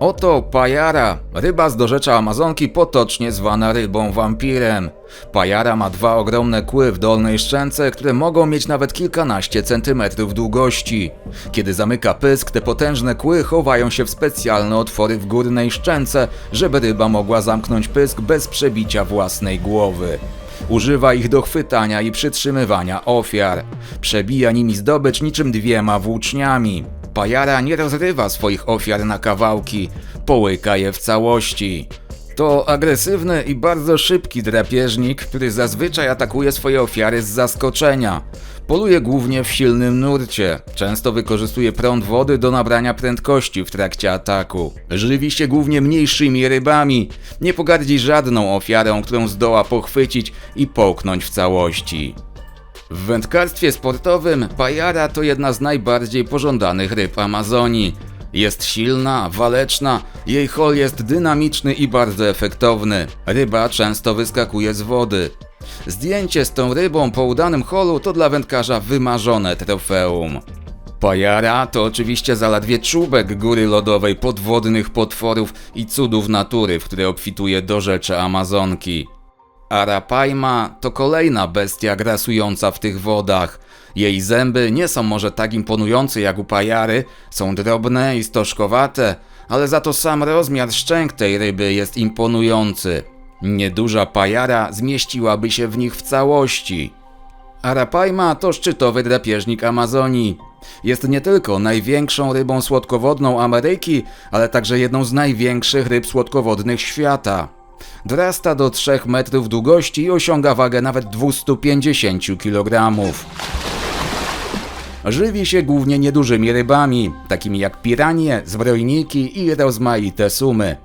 Oto pajara, ryba z dorzecza Amazonki, potocznie zwana rybą wampirem. Pajara ma dwa ogromne kły w dolnej szczęce, które mogą mieć nawet kilkanaście centymetrów długości. Kiedy zamyka pysk, te potężne kły chowają się w specjalne otwory w górnej szczęce, żeby ryba mogła zamknąć pysk bez przebicia własnej głowy. Używa ich do chwytania i przytrzymywania ofiar. Przebija nimi zdobycz niczym dwiema włóczniami. Pajara nie rozrywa swoich ofiar na kawałki, połyka je w całości. To agresywny i bardzo szybki drapieżnik, który zazwyczaj atakuje swoje ofiary z zaskoczenia. Poluje głównie w silnym nurcie. Często wykorzystuje prąd wody do nabrania prędkości w trakcie ataku. Żywi się głównie mniejszymi rybami. Nie pogardzi żadną ofiarą, którą zdoła pochwycić i połknąć w całości. W wędkarstwie sportowym pajara to jedna z najbardziej pożądanych ryb Amazonii. Jest silna, waleczna, jej hol jest dynamiczny i bardzo efektowny. Ryba często wyskakuje z wody. Zdjęcie z tą rybą po udanym holu to dla wędkarza wymarzone trofeum. Pajara to oczywiście zaledwie czubek góry lodowej podwodnych potworów i cudów natury, w które obfituje dorzecze Amazonki. Arapaima to kolejna bestia grasująca w tych wodach. Jej zęby nie są może tak imponujące jak u pajary, są drobne i stożkowate, ale za to sam rozmiar szczęk tej ryby jest imponujący. Nieduża pajara zmieściłaby się w nich w całości. Arapaima to szczytowy drapieżnik Amazonii. Jest nie tylko największą rybą słodkowodną Ameryki, ale także jedną z największych ryb słodkowodnych świata. Dorasta do 3 metrów długości i osiąga wagę nawet 250 kg. Żywi się głównie niedużymi rybami, takimi jak piranie, zbrojniki i rozmaite sumy.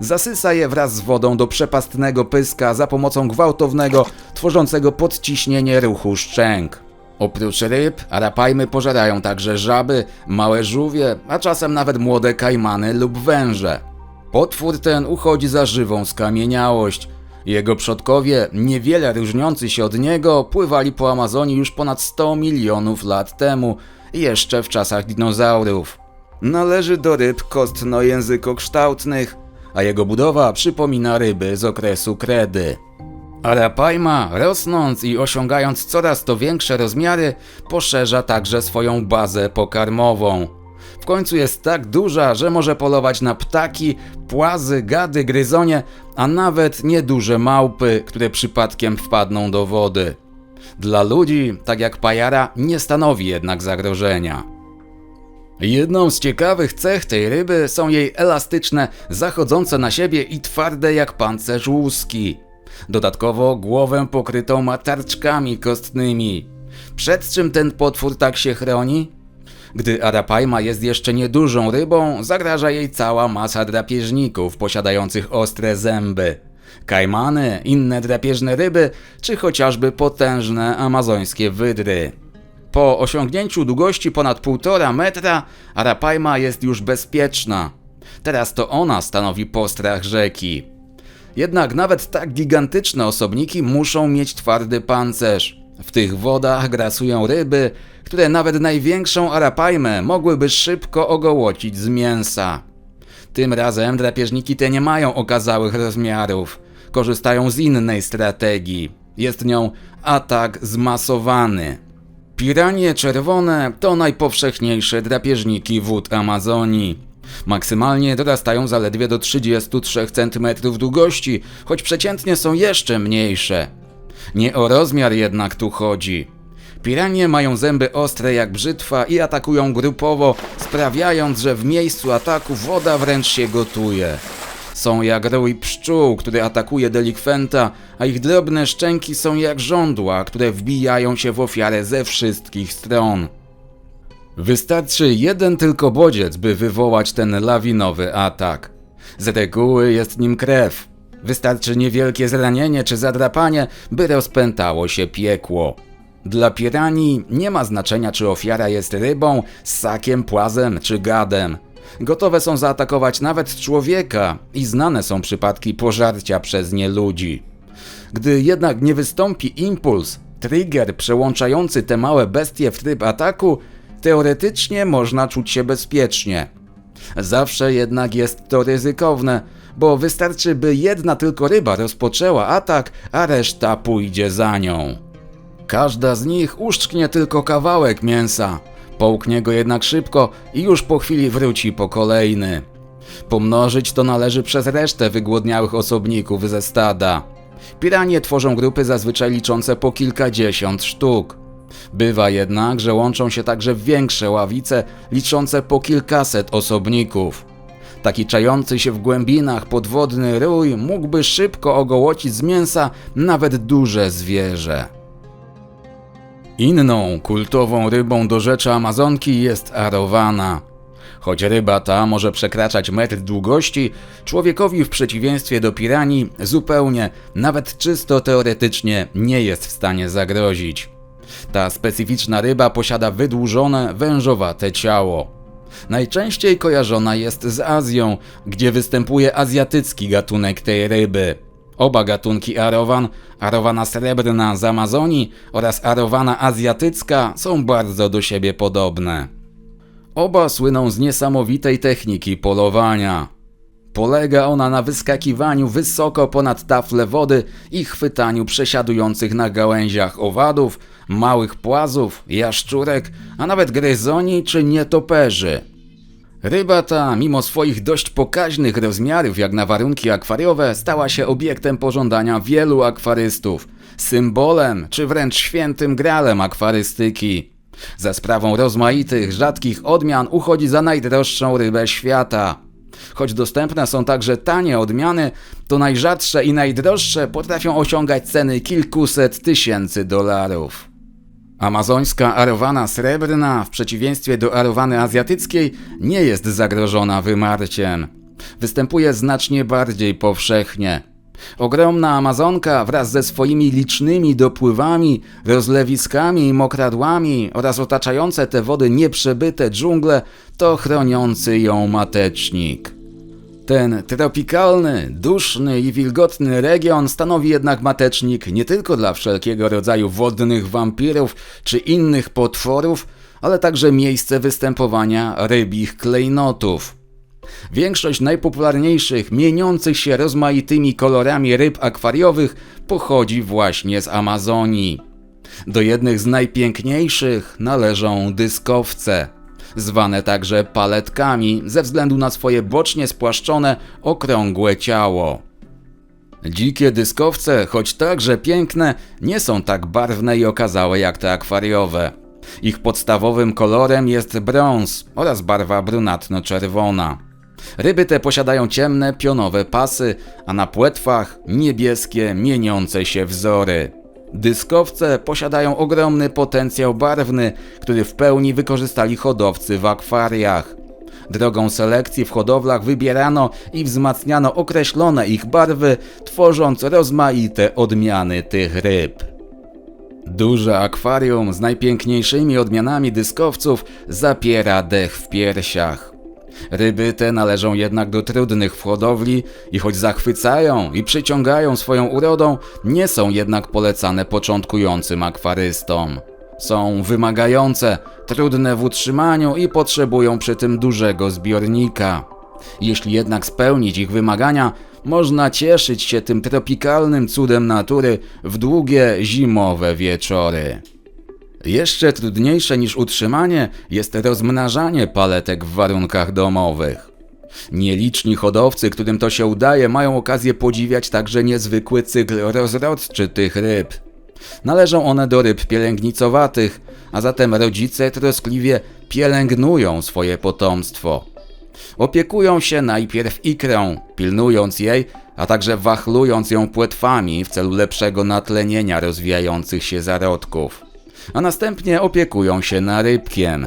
Zasysa je wraz z wodą do przepastnego pyska za pomocą gwałtownego, tworzącego podciśnienie ruchu szczęk. Oprócz ryb, arapajmy pożerają także żaby, małe żółwie, a czasem nawet młode kajmany lub węże. Potwór ten uchodzi za żywą skamieniałość. Jego przodkowie, niewiele różniący się od niego, pływali po Amazonii już ponad 100 milionów lat temu, jeszcze w czasach dinozaurów. Należy do ryb kostno-językokształtnych, a jego budowa przypomina ryby z okresu kredy. Arapaima, rosnąc i osiągając coraz to większe rozmiary, poszerza także swoją bazę pokarmową. W końcu jest tak duża, że może polować na ptaki, płazy, gady, gryzonie, a nawet nieduże małpy, które przypadkiem wpadną do wody. Dla ludzi, tak jak pajara, nie stanowi jednak zagrożenia. Jedną z ciekawych cech tej ryby są jej elastyczne, zachodzące na siebie i twarde jak pancerz łuski. Dodatkowo głowę pokrytą ma tarczkami kostnymi. Przed czym ten potwór tak się chroni? Gdy Arapaima jest jeszcze niedużą rybą, zagraża jej cała masa drapieżników posiadających ostre zęby. Kajmany, inne drapieżne ryby, czy chociażby potężne amazońskie wydry. Po osiągnięciu długości ponad 1,5 metra, Arapaima jest już bezpieczna. Teraz to ona stanowi postrach rzeki. Jednak nawet tak gigantyczne osobniki muszą mieć twardy pancerz. W tych wodach grasują ryby, które nawet największą arapajmę mogłyby szybko ogołocić z mięsa. Tym razem drapieżniki te nie mają okazałych rozmiarów. Korzystają z innej strategii. Jest nią atak zmasowany. Piranie czerwone to najpowszechniejsze drapieżniki wód Amazonii. Maksymalnie dorastają zaledwie do 33 cm długości, choć przeciętnie są jeszcze mniejsze. Nie o rozmiar jednak tu chodzi. Piranie mają zęby ostre jak brzytwa i atakują grupowo, sprawiając, że w miejscu ataku woda wręcz się gotuje. Są jak rój pszczół, który atakuje delikwenta, a ich drobne szczęki są jak żądła, które wbijają się w ofiarę ze wszystkich stron. Wystarczy jeden tylko bodziec, by wywołać ten lawinowy atak. Z reguły jest nim krew. Wystarczy niewielkie zranienie czy zadrapanie, by rozpętało się piekło. Dla piranii nie ma znaczenia, czy ofiara jest rybą, ssakiem, płazem czy gadem. Gotowe są zaatakować nawet człowieka i znane są przypadki pożarcia przez nie ludzi. Gdy jednak nie wystąpi impuls, trigger przełączający te małe bestie w tryb ataku, teoretycznie można czuć się bezpiecznie. Zawsze jednak jest to ryzykowne, bo wystarczy, by jedna tylko ryba rozpoczęła atak, a reszta pójdzie za nią. Każda z nich uszczknie tylko kawałek mięsa, połknie go jednak szybko i już po chwili wróci po kolejny. Pomnożyć to należy przez resztę wygłodniałych osobników ze stada. Piranie tworzą grupy zazwyczaj liczące po kilkadziesiąt sztuk. Bywa jednak, że łączą się także większe ławice liczące po kilkaset osobników. Taki czający się w głębinach podwodny rój mógłby szybko ogołocić z mięsa nawet duże zwierzę. Inną kultową rybą do rzeczy Amazonki jest arowana. Choć ryba ta może przekraczać metr długości, człowiekowi w przeciwieństwie do piranii zupełnie, nawet czysto teoretycznie, nie jest w stanie zagrozić. Ta specyficzna ryba posiada wydłużone, wężowate ciało. Najczęściej kojarzona jest z Azją, gdzie występuje azjatycki gatunek tej ryby. Oba gatunki arowan, arowana srebrna z Amazonii oraz arowana azjatycka są bardzo do siebie podobne. Oba słyną z niesamowitej techniki polowania. Polega ona na wyskakiwaniu wysoko ponad tafle wody i chwytaniu przesiadujących na gałęziach owadów, małych płazów, jaszczurek, a nawet gryzoni czy nietoperzy. Ryba ta, mimo swoich dość pokaźnych rozmiarów jak na warunki akwariowe, stała się obiektem pożądania wielu akwarystów, symbolem czy wręcz świętym gralem akwarystyki. Za sprawą rozmaitych, rzadkich odmian uchodzi za najdroższą rybę świata. Choć dostępne są także tanie odmiany, to najrzadsze i najdroższe potrafią osiągać ceny kilkuset tysięcy dolarów. Amazońska arowana srebrna, w przeciwieństwie do arowany azjatyckiej, nie jest zagrożona wymarciem. Występuje znacznie bardziej powszechnie. Ogromna Amazonka wraz ze swoimi licznymi dopływami, rozlewiskami i mokradłami oraz otaczające te wody nieprzebyte dżungle to chroniący ją matecznik. Ten tropikalny, duszny i wilgotny region stanowi jednak matecznik nie tylko dla wszelkiego rodzaju wodnych wampirów czy innych potworów, ale także miejsce występowania rybich klejnotów. Większość najpopularniejszych, mieniących się rozmaitymi kolorami ryb akwariowych pochodzi właśnie z Amazonii. Do jednych z najpiękniejszych należą dyskowce, zwane także paletkami ze względu na swoje bocznie spłaszczone, okrągłe ciało. Dzikie dyskowce, choć także piękne, nie są tak barwne i okazałe jak te akwariowe. Ich podstawowym kolorem jest brąz oraz barwa brunatno-czerwona. Ryby te posiadają ciemne, pionowe pasy, a na płetwach niebieskie, mieniące się wzory. Dyskowce posiadają ogromny potencjał barwny, który w pełni wykorzystali hodowcy w akwariach. Drogą selekcji w hodowlach wybierano i wzmacniano określone ich barwy, tworząc rozmaite odmiany tych ryb. Duże akwarium z najpiękniejszymi odmianami dyskowców zapiera dech w piersiach. Ryby te należą jednak do trudnych w hodowli i choć zachwycają i przyciągają swoją urodą, nie są jednak polecane początkującym akwarystom. Są wymagające, trudne w utrzymaniu i potrzebują przy tym dużego zbiornika. Jeśli jednak spełnić ich wymagania, można cieszyć się tym tropikalnym cudem natury w długie zimowe wieczory. Jeszcze trudniejsze niż utrzymanie jest rozmnażanie paletek w warunkach domowych. Nieliczni hodowcy, którym to się udaje, mają okazję podziwiać także niezwykły cykl rozrodczy tych ryb. Należą one do ryb pielęgnicowatych, a zatem rodzice troskliwie pielęgnują swoje potomstwo. Opiekują się najpierw ikrą, pilnując jej, a także wachlując ją płetwami w celu lepszego natlenienia rozwijających się zarodków a następnie opiekują się narybkiem.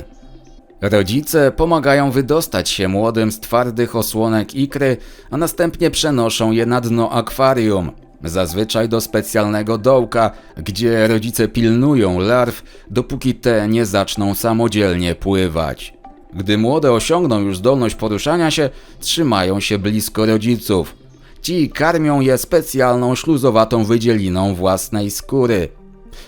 Rodzice pomagają wydostać się młodym z twardych osłonek ikry, a następnie przenoszą je na dno akwarium, zazwyczaj do specjalnego dołka, gdzie rodzice pilnują larw, dopóki te nie zaczną samodzielnie pływać. Gdy młode osiągną już zdolność poruszania się, trzymają się blisko rodziców. Ci karmią je specjalną śluzowatą wydzieliną własnej skóry.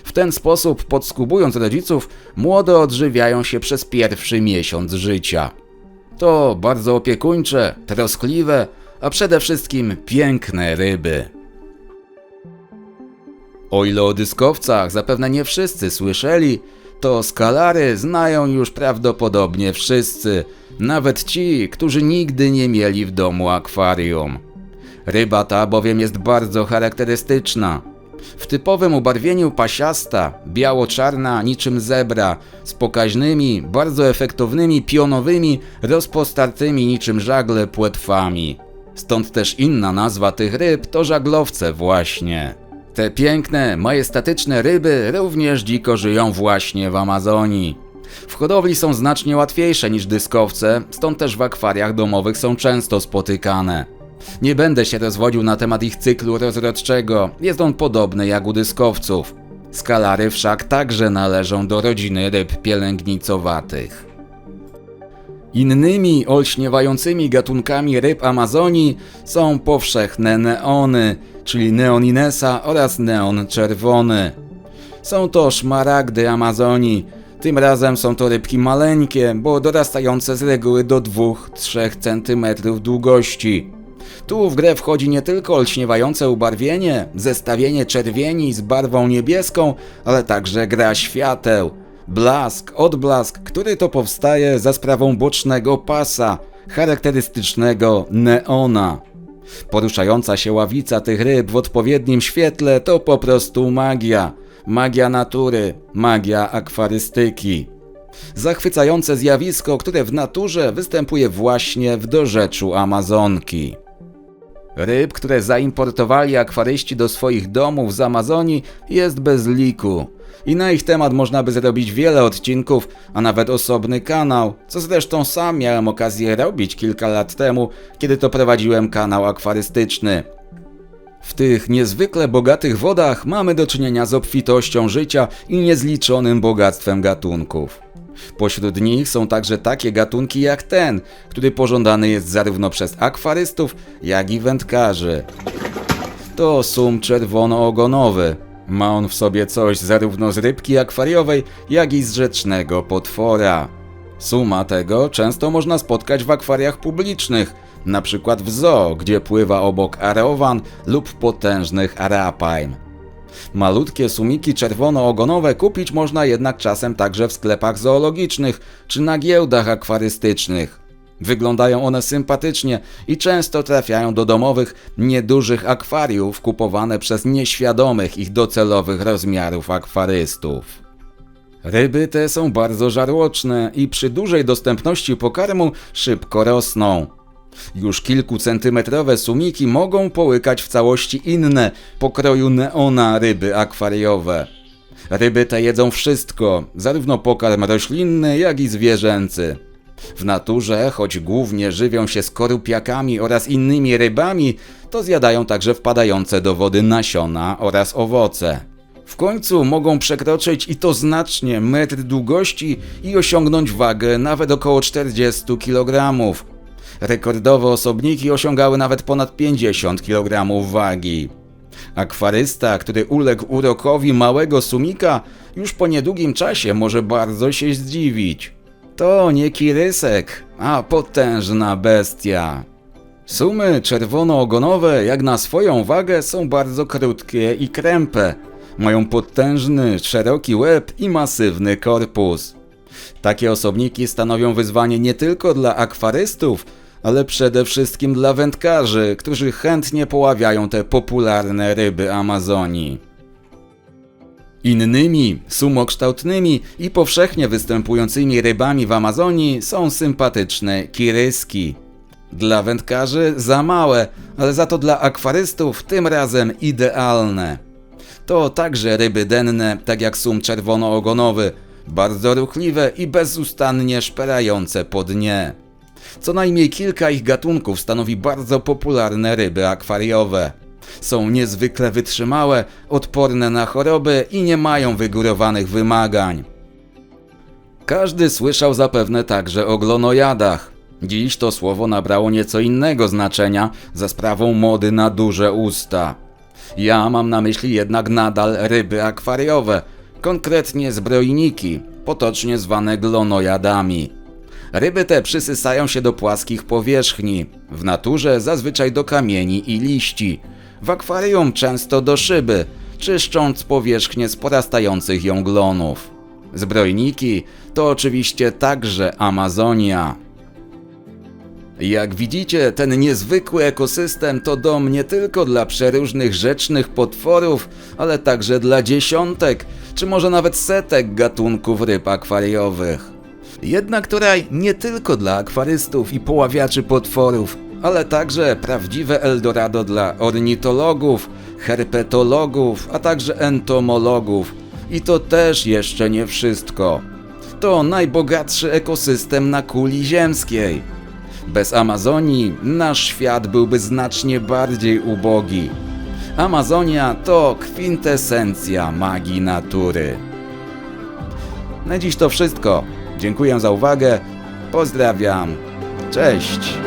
W ten sposób, podskubując rodziców, młode odżywiają się przez pierwszy miesiąc życia. To bardzo opiekuńcze, troskliwe, a przede wszystkim piękne ryby. O ile o dyskowcach zapewne nie wszyscy słyszeli, to skalary znają już prawdopodobnie wszyscy, nawet ci, którzy nigdy nie mieli w domu akwarium. Ryba ta bowiem jest bardzo charakterystyczna. W typowym ubarwieniu pasiasta, biało-czarna niczym zebra, z pokaźnymi, bardzo efektownymi pionowymi, rozpostartymi niczym żagle płetwami. Stąd też inna nazwa tych ryb to żaglowce właśnie. Te piękne, majestatyczne ryby również dziko żyją właśnie w Amazonii. W hodowli są znacznie łatwiejsze niż dyskowce, stąd też w akwariach domowych są często spotykane. Nie będę się rozwodził na temat ich cyklu rozrodczego, jest on podobny jak u dyskowców. Skalary wszak także należą do rodziny ryb pielęgnicowatych. Innymi olśniewającymi gatunkami ryb Amazonii są powszechne neony, czyli neoninesa oraz neon czerwony. Są to szmaragdy Amazonii. Tym razem są to rybki maleńkie, bo dorastające z reguły do 2-3 cm długości. Tu w grę wchodzi nie tylko olśniewające ubarwienie, zestawienie czerwieni z barwą niebieską, ale także gra świateł. Blask, odblask, który to powstaje za sprawą bocznego pasa, charakterystycznego neona. Poruszająca się ławica tych ryb w odpowiednim świetle to po prostu magia. Magia natury, magia akwarystyki. Zachwycające zjawisko, które w naturze występuje właśnie w dorzeczu Amazonki. Ryb, które zaimportowali akwaryści do swoich domów z Amazonii jest bez liku. I na ich temat można by zrobić wiele odcinków, a nawet osobny kanał, co zresztą sam miałem okazję robić kilka lat temu, kiedy to prowadziłem kanał akwarystyczny. W tych niezwykle bogatych wodach mamy do czynienia z obfitością życia i niezliczonym bogactwem gatunków. Pośród nich są także takie gatunki jak ten, który pożądany jest zarówno przez akwarystów, jak i wędkarzy. To sum czerwono-ogonowy. Ma on w sobie coś zarówno z rybki akwariowej, jak i z rzecznego potwora. Suma tego często można spotkać w akwariach publicznych, na przykład w zoo, gdzie pływa obok arowan lub potężnych arapaim. Malutkie sumiki czerwono-ogonowe kupić można jednak czasem także w sklepach zoologicznych czy na giełdach akwarystycznych. Wyglądają one sympatycznie i często trafiają do domowych, niedużych akwariów kupowane przez nieświadomych ich docelowych rozmiarów akwarystów. Ryby te są bardzo żarłoczne i przy dużej dostępności pokarmu szybko rosną. Już kilkucentymetrowe sumiki mogą połykać w całości inne, pokroju neona ryby akwariowe. Ryby te jedzą wszystko, zarówno pokarm roślinny, jak i zwierzęcy. W naturze, choć głównie żywią się skorupiakami oraz innymi rybami, to zjadają także wpadające do wody nasiona oraz owoce. W końcu mogą przekroczyć i to znacznie metr długości i osiągnąć wagę nawet około 40 kg. Rekordowe osobniki osiągały nawet ponad 50 kg wagi. Akwarysta, który uległ urokowi małego sumika, już po niedługim czasie może bardzo się zdziwić. To nie kirysek, a potężna bestia. Sumy czerwono-ogonowe, jak na swoją wagę, są bardzo krótkie i krępe. Mają potężny, szeroki łeb i masywny korpus. Takie osobniki stanowią wyzwanie nie tylko dla akwarystów, ale przede wszystkim dla wędkarzy, którzy chętnie poławiają te popularne ryby Amazonii. Innymi, sumokształtnymi i powszechnie występującymi rybami w Amazonii są sympatyczne kiryski. Dla wędkarzy za małe, ale za to dla akwarystów tym razem idealne. To także ryby denne, tak jak sum czerwono-ogonowy, bardzo ruchliwe i bezustannie szperające po dnie. Co najmniej kilka ich gatunków stanowi bardzo popularne ryby akwariowe. Są niezwykle wytrzymałe, odporne na choroby i nie mają wygórowanych wymagań. Każdy słyszał zapewne także o glonojadach. Dziś to słowo nabrało nieco innego znaczenia za sprawą mody na duże usta. Ja mam na myśli jednak nadal ryby akwariowe, konkretnie zbrojniki, potocznie zwane glonojadami. Ryby te przysysają się do płaskich powierzchni, w naturze zazwyczaj do kamieni i liści, w akwarium często do szyby, czyszcząc powierzchnię z porastających ją glonów. Zbrojniki to oczywiście także Amazonia. Jak widzicie, ten niezwykły ekosystem to dom nie tylko dla przeróżnych rzecznych potworów, ale także dla dziesiątek, czy może nawet setek gatunków ryb akwariowych. Jednak kraj nie tylko dla akwarystów i poławiaczy potworów, ale także prawdziwe Eldorado dla ornitologów, herpetologów, a także entomologów. I to też jeszcze nie wszystko. To najbogatszy ekosystem na kuli ziemskiej. Bez Amazonii nasz świat byłby znacznie bardziej ubogi. Amazonia to kwintesencja magii natury. Na dziś to wszystko. Dziękuję za uwagę. Pozdrawiam. Cześć.